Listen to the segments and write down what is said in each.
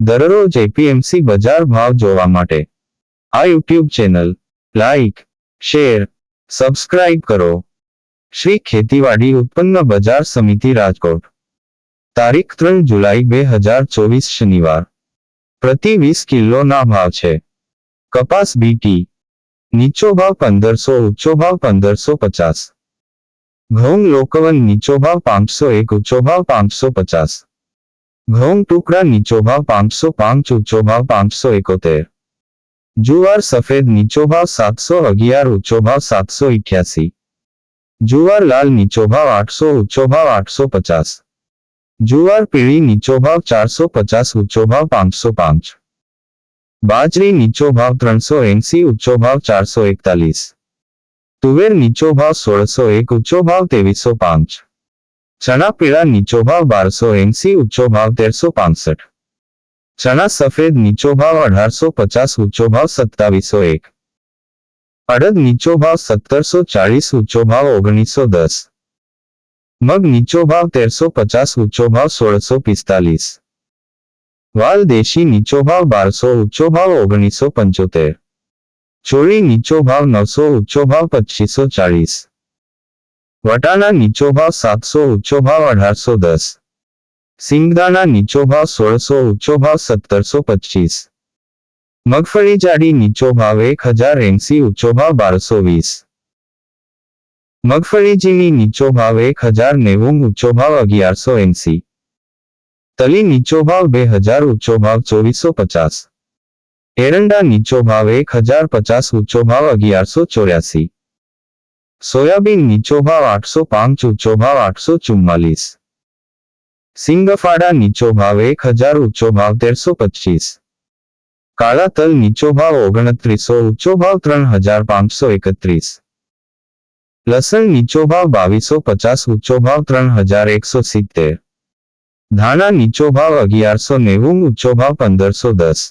દરરોજ એપીએમસી બજાર ભાવ જોવા માટે. આ YouTube channel, like, share, subscribe કરો. શ્રી ખેતીવાડી ઉત્પન્ન બજાર સમિતિ રાજકોટ. તારીખ ત્રણ જુલાઈ બે હજાર ચોવીસ શનિવાર. પ્રતિ વીસ કિલોના ભાવ છે. કપાસ બીટી નીચો ભાવ પંદરસો, ઊંચો ભાવ પંદરસો પચાસ. ઘઉં લોકવન નીચો ભાવ પાંચસો એક, ઊંચો ભાવ પાંચસો પચાસ. ઘઉં ટુકડા નીચો ભાવ પાંચસો પાંચ ઊંચો ભાવ પાંચસો એકોતેર. જુવાર સફેદ નીચો ભાવ સાતસો અગિયાર ઊંચો ભાવ સાતસો ઇઠ્યાસી. જુવાર લાલ નીચો ભાવ આઠસો ઊંચો ભાવ આઠસો પચાસ. જુવાર પીળી નીચો ભાવ ચારસો પચાસ ઊંચો ભાવ પાંચસો પાંચ. બાજરી નીચો ભાવ ત્રણસો એંસી ઊંચો ભાવ ચારસો એકતાલીસ. તુવેર નીચો ભાવ સોળસો એક ઊંચો ભાવ ત્રેવીસો પાંચ. ચણા પીળા નીચો ભાવ બારસો એંસી ઊંચો ભાવ તેરસો પાંસઠ ચણા સફેદ નીચો ભાવ અઢારસો પચાસ ઊંચો ભાવ સત્તાવીસો એક અડદ નીચો ભાવ સત્તરસો ચાળીસ ઊંચો ભાવ ઓગણીસો દસ મગ નીચો ભાવ તેરસો પચાસ ઊંચો ભાવ સોળસો પિસ્તાલીસ વાલ દેશી નીચો ભાવ બારસો ઊંચો ભાવ ઓગણીસો પંચોતેર ચોળી નીચો ભાવ નવસો ઊંચો ભાવ પચીસો ચાળીસ વટાણા નીચો ભાવ સાતસો ઊંચો ભાવ અઢારસો દસ સિંગદાણા નીચો ભાવ સોળસો ઊંચો ભાવ સત્તરસો પચીસ મગફળી જાડી નીચો ભાવ એક હજાર એંસી ઊંચો ભાવ બારસો વીસ મગફળી ઝીણી નીચો ભાવ એક હજાર નેવું ઊંચો ભાવ અગિયારસો એંસી તલી નીચો ભાવ બે હજાર ઊંચો ભાવ ચોવીસો પચાસ એરંડા નીચો ભાવ એક હજાર પચાસ ઊંચો ભાવ અગિયારસો ચોર્યાસી સોયાબીન નીચો ભાવ આઠસો પાંચ ઊંચો ભાવ આઠસો ચુમ્માલીસ સિંગફાડા નીચો ભાવ એક હજાર ઊંચો ભાવ તેરસો પચીસ કાળા તલ નીચો ભાવ ઓગણત્રીસો ઊંચો ભાવ ત્રણ હજાર પાંચસો એકત્રીસ લસણ નીચો ભાવ બાવીસો પચાસ ઊંચો ભાવ ત્રણ હજાર એકસો સિત્તેર ધાણા નીચો ભાવ અગિયારસો નેવું ઊંચો ભાવ પંદરસો દસ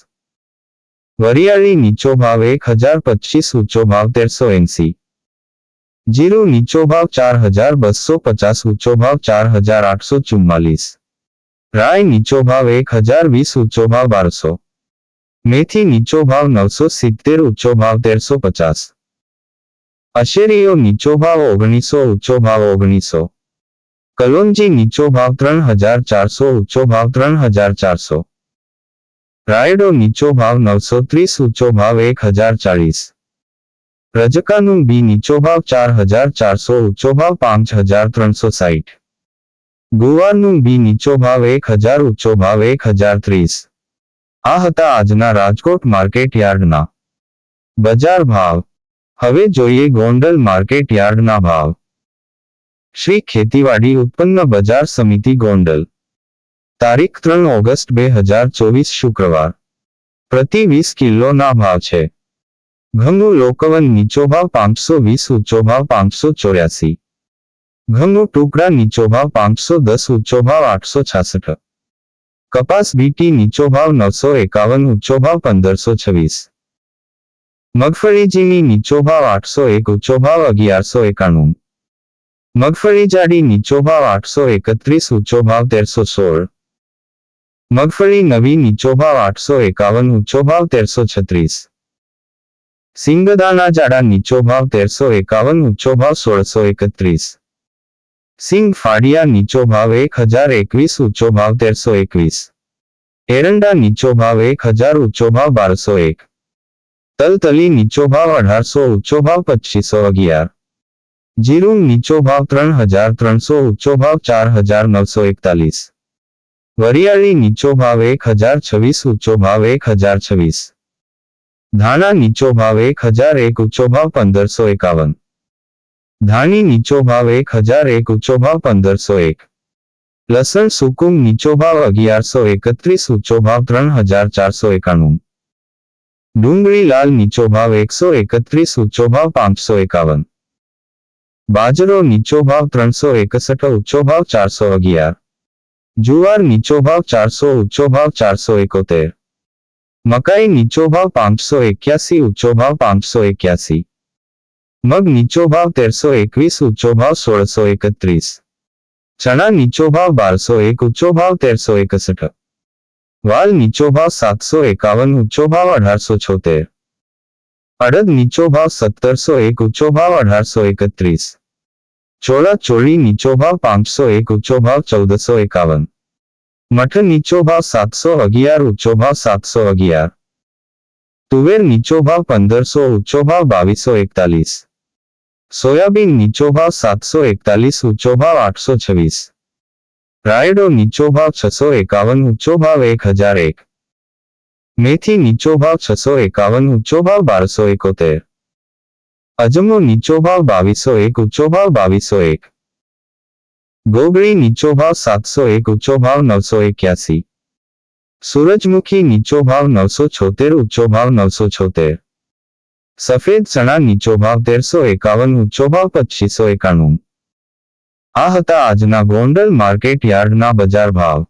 વરિયાળી નીચો ભાવ એક હજાર પચીસ ઊંચો ભાવ તેરસો એંસી જીરું નીચો ભાવ ચાર હજાર બસો પચાસ ઊંચો ભાવ ચાર હજાર આઠસો ચુમ્માલીસ રાય નીચો ભાવ એક હજાર વીસ ઊંચો ભાવ બારસો મેથી નીચો ભાવ નવસો સિત્તેર ઊંચો ભાવ તેરસો પચાસ અશેરીઓ નીચો ભાવ ઓગણીસો ઊંચો ભાવ ઓગણીસો કલોંજી નીચો ભાવ ત્રણ હજાર ચારસો ઊંચો ભાવ ત્રણ હજાર ચારસો રાયડો નીચો ભાવ નવસો ત્રીસ ઊંચો ભાવ એક હજાર ચાળીસ રજકાનું બી નીચો ભાવ ચાર હજાર ચારસો ઊંચો ભાવ પાંચ હજાર ત્રણસો સાઠ ગુવારનું બી નીચો ભાવ એક હજાર ઊંચો ભાવ એક હજાર ત્રીસ. આ હતા આજના રાજકોટ માર્કેટ યાર્ડના બજાર ભાવ. હવે જોઈએ ગોંડલ માર્કેટ યાર્ડના ભાવ. શ્રી ખેતીવાડી ઉત્પન્ન બજાર સમિતિ ગોંડલ. તારીખ ત્રણ ઓગસ્ટ બે હજાર ચોવીસ શુક્રવાર. પ્રતિ વીસ કિલોના ભાવ છે. ઘઉં લોકવન નીચો ભાવ પાંચસો વીસ ઊંચો ભાવ પાંચસો ચોર્યાસી ઘઉં ટુકડા નીચો ભાવ પાંચસો દસ ઊંચો ભાવ આઠસો છાસઠ કપાસ બીટી નીચો ભાવ નવસો એકાવન ઊંચો ભાવ પંદરસો છવ્વીસ મગફળી ઝીણી નીચો ભાવ આઠસો એક ઊંચો ભાવ અગિયારસો એકાણું મગફળી જાડી નીચો ભાવ આઠસો એકત્રીસ ઊંચો ભાવ તેરસો સોળ મગફળી નવી નીચો ભાવ આઠસો એકાવન ઊંચો ભાવ તેરસો છત્રીસ સિંગદાણા જાડા નીચો ભાવ તેરસો એકાવન ઊંચો ભાવ સોળસો એકત્રીસ સિંગ ફાડિયા નીચો ભાવ એક હજાર એકવીસ ઊંચો ભાવ તેરસો એકવીસ એરંડા નીચો ભાવ એક હજાર ઊંચો ભાવ બારસો એક તલતલી નીચો ભાવ અઢારસો ઊંચો ભાવ પચીસો અગિયાર જીરું નીચો ભાવ ત્રણ હજાર ત્રણસો ઊંચો ભાવ ચાર હજાર નવસો એકતાલીસ વરિયાળી નીચો ભાવ એક હજાર છવ્વીસ ઊંચો ભાવ એક હજાર છવ્વીસ ધાણા નીચો ભાવ એક હજાર એક ઊંચો ભાવ પંદરસો એકાવન ધાણી નીચો ભાવ એક હજાર એક ઊંચો ભાવ પંદરસો એક લસણ સુકુમ નીચો ભાવ અગિયારસો એકત્રીસ ઊંચો ભાવ ત્રણ હજાર ચારસો એકાણું ડુંગળી લાલ નીચો ભાવ એકસો એકત્રીસ ઊંચો ભાવ પાંચસો એકાવન બાજરો નીચો ભાવ ત્રણસો એકસઠ ઊંચો ભાવ ચારસો અગિયાર જુવાર નીચો ભાવ ચારસો ઊંચો ભાવ ચારસો એકોતેર મકાઈ નીચો ભાવ પાંચસો એક્યાસી ઊંચો ભાવ પાંચસો એક્યાસી મગ નીચો ભાવ તેરસો એકવીસ ઊંચો ભાવ સોળસો એકત્રીસ ચણા નીચો ભાવ બારસો એક ઊંચો ભાવ તેરસો એકસઠ વાલ નીચો ભાવ સાતસો એકાવન ઊંચો ભાવ અઢારસો છોતેર અડદ નીચો ભાવ સત્તરસો એક ઊંચો ભાવ અઢારસો એકત્રીસ ચોળા ચોળી નીચો ભાવ પાંચસો એક ઊંચો ભાવ ચૌદસો એકાવન મઠ નીચો ભાવ સાતસો અગિયાર ઊંચો ભાવ સાતસો અગિયાર તુવેર નીચો ભાવ પંદરસો ઊંચો ભાવ બાવીસો એકતાલીસ સોયાબીન નીચો ભાવ સાતસો એકતાલીસ ઊંચો ભાવ આઠસો છવ્વીસ રાયડો નીચો ભાવ છસો એકાવન ઊંચો ભાવ એક હજાર એક મેથી નીચો ભાવ છસો એકાવન ઊંચો ભાવ બારસો એકોતેર અજમો નીચો ભાવ બાવીસો એક ઊંચો ભાવ બાવીસો એક ગોગળી નીચો ભાવ સાતસો એક, ઊંચો ભાવ નવસો એક્યાસી. સૂરજમુખી નીચો ભાવ નવસો છોતેર, ઊંચો ભાવ નવસો છોતેર. સફેદ ચણા નીચો ભાવ તેરસો એકાવન, ઊંચો ભાવ પચીસો એકાણું. આ હતા આજના ગોંડલ માર્કેટ યાર્ડના બજાર ભાવ.